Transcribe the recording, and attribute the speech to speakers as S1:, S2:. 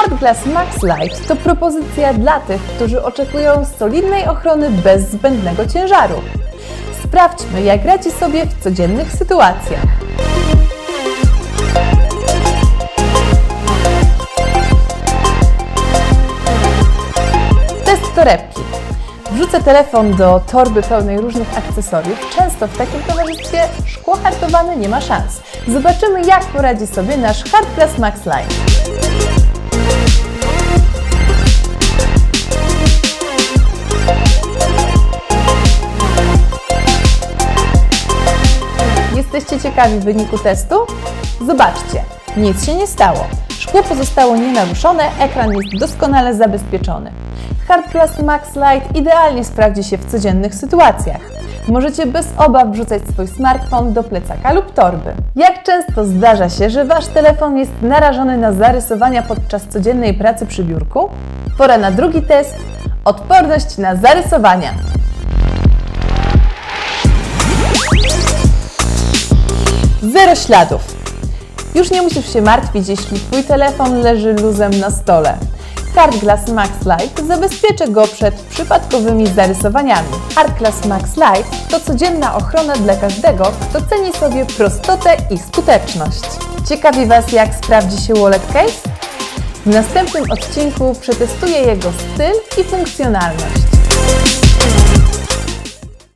S1: Hard Glass Max Light to propozycja dla tych, którzy oczekują solidnej ochrony bez zbędnego ciężaru. Sprawdźmy, jak radzi sobie w codziennych sytuacjach. Test torebki. Wrzucę telefon do torby pełnej różnych akcesoriów. Często w takim towarzystwie szkło hartowane nie ma szans. Zobaczymy, jak poradzi sobie nasz Hard Glass Max Line. Jesteście ciekawi wyniku testu? Zobaczcie, nic się nie stało. Szkło pozostało nienaruszone, ekran jest doskonale zabezpieczony. Hard Max Lite idealnie sprawdzi się w codziennych sytuacjach. Możecie bez obaw wrzucać swój smartfon do plecaka lub torby. Jak często zdarza się, że Wasz telefon jest narażony na zarysowania podczas codziennej pracy przy biurku? Pora na drugi test. Odporność na zarysowania. Zero śladów. Już nie musisz się martwić, jeśli Twój telefon leży luzem na stole. Hard Glass Max Lite zabezpieczy go przed przypadkowymi zarysowaniami. Hard Glass Max Lite to codzienna ochrona dla każdego, kto ceni sobie prostotę i skuteczność. Ciekawi Was, jak sprawdzi się wallet case? W następnym odcinku przetestuję jego styl i funkcjonalność.